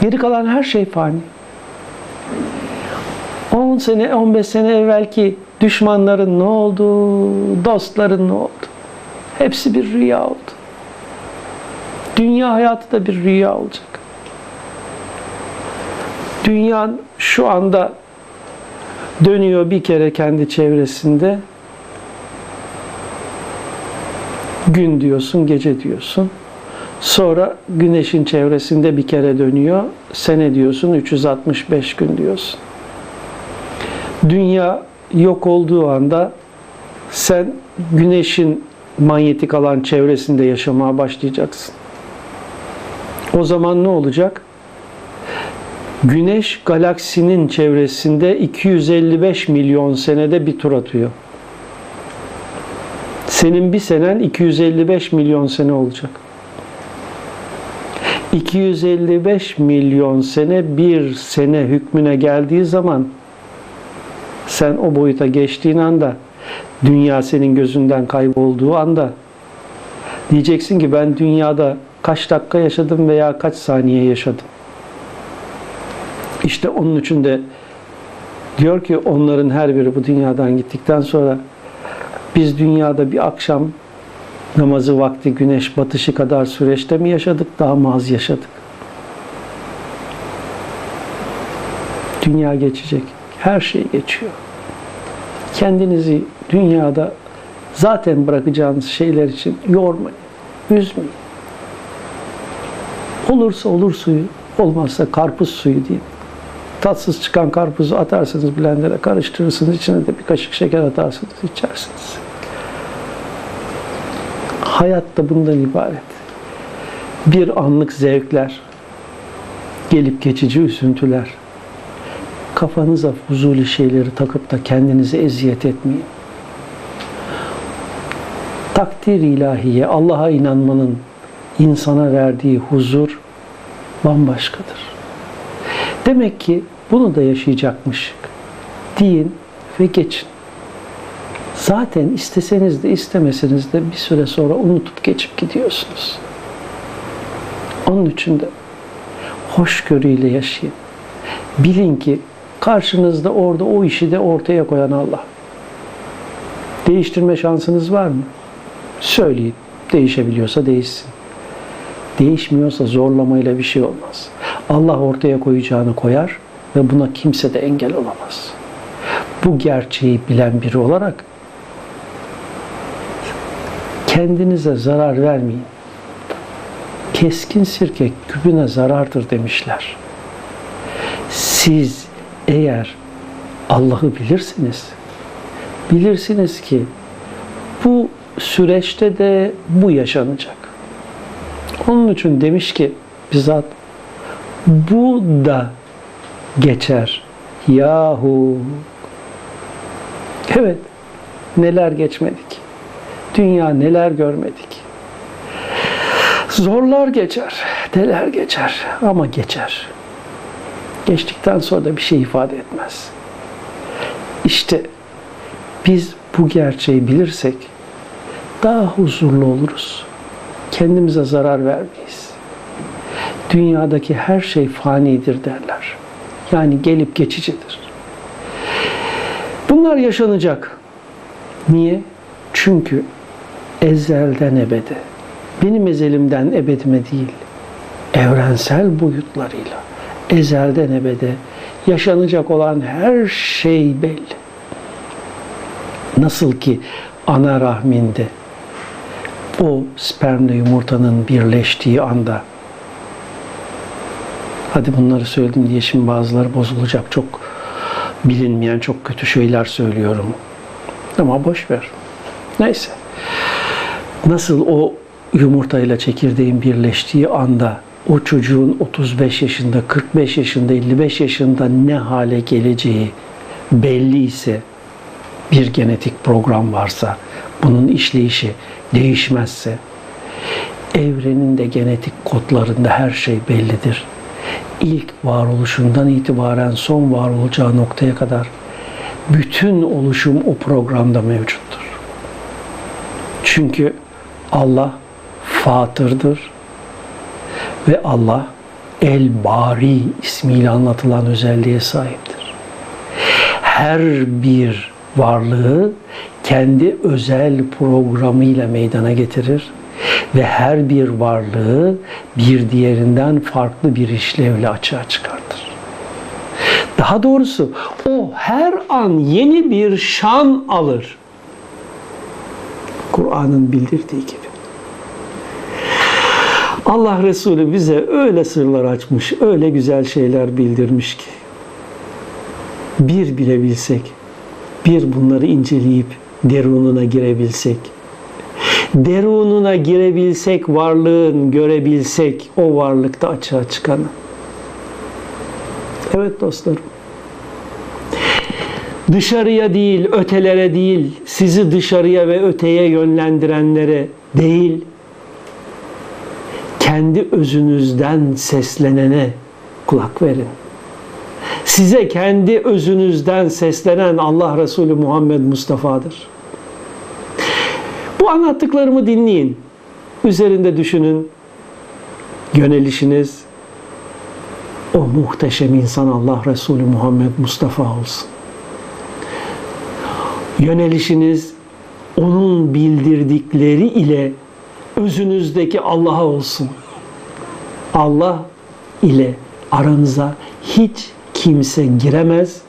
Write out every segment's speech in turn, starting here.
Geri kalan her şey fani. 10 sene, 15 sene evvelki düşmanların ne oldu, dostların ne oldu? Hepsi bir rüya oldu. Dünya hayatı da bir rüya olacak. Dünya şu anda dönüyor bir kere kendi çevresinde. Gün diyorsun, gece diyorsun. Sonra güneşin çevresinde bir kere dönüyor. Sene diyorsun, 365 gün diyorsun. Dünya yok olduğu anda sen güneşin manyetik alan çevresinde yaşamaya başlayacaksın. O zaman ne olacak? Güneş galaksinin çevresinde 255 milyon senede bir tur atıyor. Senin bir senen 255 milyon sene olacak. 255 milyon sene bir sene hükmüne geldiği zaman sen o boyuta geçtiğin anda dünya senin gözünden kaybolduğu anda diyeceksin ki ben dünyada kaç dakika yaşadım veya kaç saniye yaşadım. İşte onun için de diyor ki onların her biri bu dünyadan gittikten sonra biz dünyada bir akşam namazı vakti güneş batışı kadar süreçte mi yaşadık daha mı az yaşadık? Dünya geçecek. Her şey geçiyor. Kendinizi dünyada zaten bırakacağınız şeyler için yormayın, üzmeyin. Olursa olur suyu, olmazsa karpuz suyu deyin. Tatsız çıkan karpuzu atarsınız blender'a karıştırırsınız, içine de bir kaşık şeker atarsınız, içersiniz. Hayat da bundan ibaret. Bir anlık zevkler, gelip geçici üzüntüler. Kafanıza fuzuli şeyleri takıp da kendinize eziyet etmeyin. Takdir ilahiye, Allah'a inanmanın insana verdiği huzur bambaşkadır. Demek ki bunu da yaşayacakmış. Deyin ve geçin. Zaten isteseniz de istemeseniz de bir süre sonra unutup geçip gidiyorsunuz. Onun için de hoşgörüyle yaşayın. Bilin ki karşınızda orada o işi de ortaya koyan Allah. Değiştirme şansınız var mı? Söyleyin. Değişebiliyorsa değişsin. Değişmiyorsa zorlamayla bir şey olmaz. Allah ortaya koyacağını koyar ve buna kimse de engel olamaz. Bu gerçeği bilen biri olarak kendinize zarar vermeyin. Keskin sirke küpüne zarardır demişler. Siz eğer Allah'ı bilirsiniz, bilirsiniz ki bu süreçte de bu yaşanacak. Onun için demiş ki bizzat bu da geçer. Yahu. Evet. Neler geçmedik. Dünya neler görmedik. Zorlar geçer. Neler geçer. Ama geçer. Geçtikten sonra da bir şey ifade etmez. İşte biz bu gerçeği bilirsek daha huzurlu oluruz. Kendimize zarar vermeyiz. Dünyadaki her şey fanidir derler. Yani gelip geçicidir. Bunlar yaşanacak. Niye? Çünkü ezelden ebede, benim ezelimden ebedime değil, evrensel boyutlarıyla, ezelden ebede yaşanacak olan her şey belli. Nasıl ki ana rahminde o spermle yumurtanın birleştiği anda hadi bunları söyledim diye şimdi bazıları bozulacak çok bilinmeyen çok kötü şeyler söylüyorum. Ama boş ver. Neyse nasıl o yumurtayla çekirdeğin birleştiği anda o çocuğun 35 yaşında, 45 yaşında, 55 yaşında ne hale geleceği belli ise bir genetik program varsa bunun işleyişi değişmezse evrenin de genetik kodlarında her şey bellidir. İlk varoluşundan itibaren son var olacağı noktaya kadar bütün oluşum o programda mevcuttur. Çünkü Allah fatırdır ve Allah El Bari ismiyle anlatılan özelliğe sahiptir. Her bir varlığı kendi özel programıyla meydana getirir ve her bir varlığı bir diğerinden farklı bir işlevle açığa çıkartır. Daha doğrusu o her an yeni bir şan alır. Kur'an'ın bildirdiği gibi. Allah Resulü bize öyle sırlar açmış, öyle güzel şeyler bildirmiş ki bir bilebilsek, bir bunları inceleyip derununa girebilsek, derununa girebilsek, varlığın görebilsek, o varlıkta açığa çıkanı. Evet dostlarım. Dışarıya değil, ötelere değil, sizi dışarıya ve öteye yönlendirenlere değil, kendi özünüzden seslenene kulak verin. Size kendi özünüzden seslenen Allah Resulü Muhammed Mustafa'dır. Bu anlattıklarımı dinleyin. Üzerinde düşünün. Yönelişiniz o muhteşem insan Allah Resulü Muhammed Mustafa olsun. Yönelişiniz onun bildirdikleri ile özünüzdeki Allah'a olsun. Allah ile aranıza hiç kimse giremez.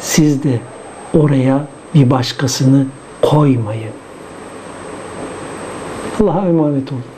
Siz de oraya bir başkasını koymayın. Allah'a emanet olun.